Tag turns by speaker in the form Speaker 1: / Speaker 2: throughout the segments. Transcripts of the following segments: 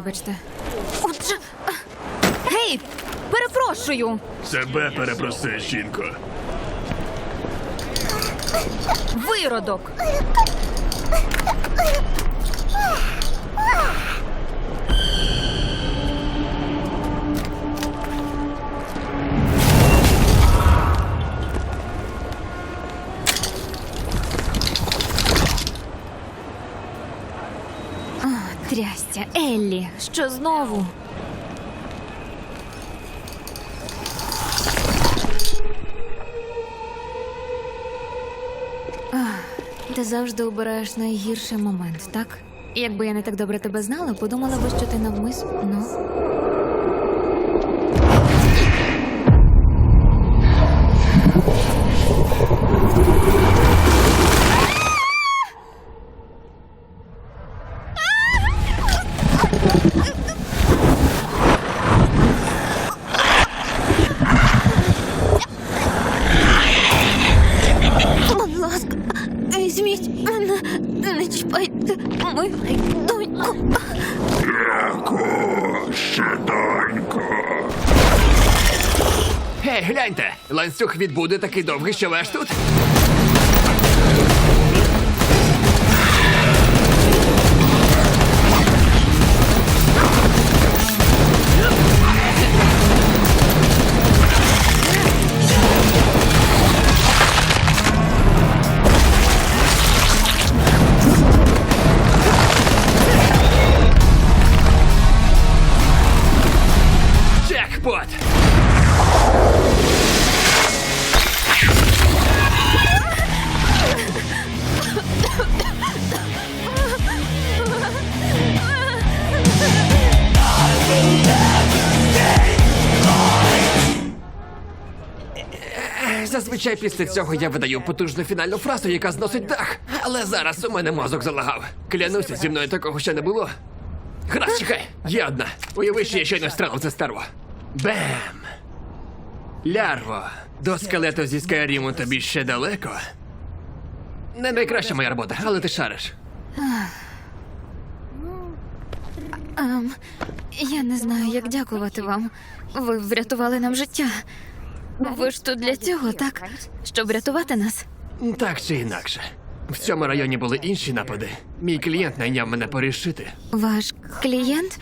Speaker 1: Вибачте. Отже. Гей! Перепрошую!
Speaker 2: Себе перепроси, жінко.
Speaker 1: Виродок! Трястя, Еллі, що знову? Ти завжди обираєш найгірший момент, так? Якби я не так добре тебе знала, подумала би, що ти навмис. Ну. Будь ласка, візьміть мене, не чіпайте мою доньку.
Speaker 2: Ще донько.
Speaker 3: Гей, гляньте! Ланцюг відбуде такий довгий, що ви тут. Зазвичай після цього я видаю потужну фінальну фразу, яка зносить дах. Але зараз у мене мозок залагав. Клянуся, зі мною такого ще не було. Гаразд, чекай, є одна. Уяви, що я щойно стрелив це стерво. Бем! Лярво, до скелету зі Скайріму тобі ще далеко. Не найкраща моя робота, але ти шариш.
Speaker 1: Ем, я не знаю, як дякувати вам. Ви врятували нам життя. Ви ж тут для цього, так? Щоб врятувати нас.
Speaker 3: Так чи інакше. В цьому районі були інші напади. Мій клієнт найняв мене порішити.
Speaker 1: Ваш клієнт?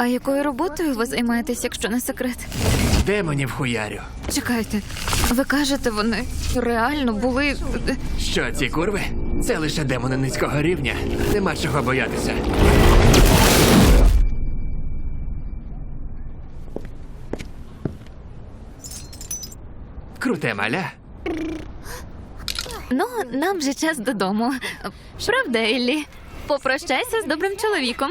Speaker 1: А якою роботою ви займаєтесь, якщо не секрет?
Speaker 3: Демонів хуярю.
Speaker 1: Чекайте, ви кажете, вони реально були.
Speaker 3: Що ці курви? Це лише демони низького рівня. Нема чого боятися. Круте маля.
Speaker 1: Ну, нам вже час додому. Правда, Еллі? Попрощайся з добрим чоловіком.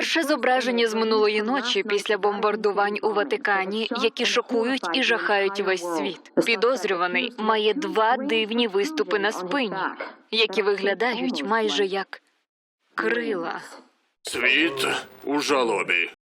Speaker 1: Перше зображення з минулої ночі після бомбардувань у Ватикані, які шокують і жахають весь світ. Підозрюваний має два дивні виступи на спині, які виглядають майже як крила.
Speaker 2: Світ у жалобі.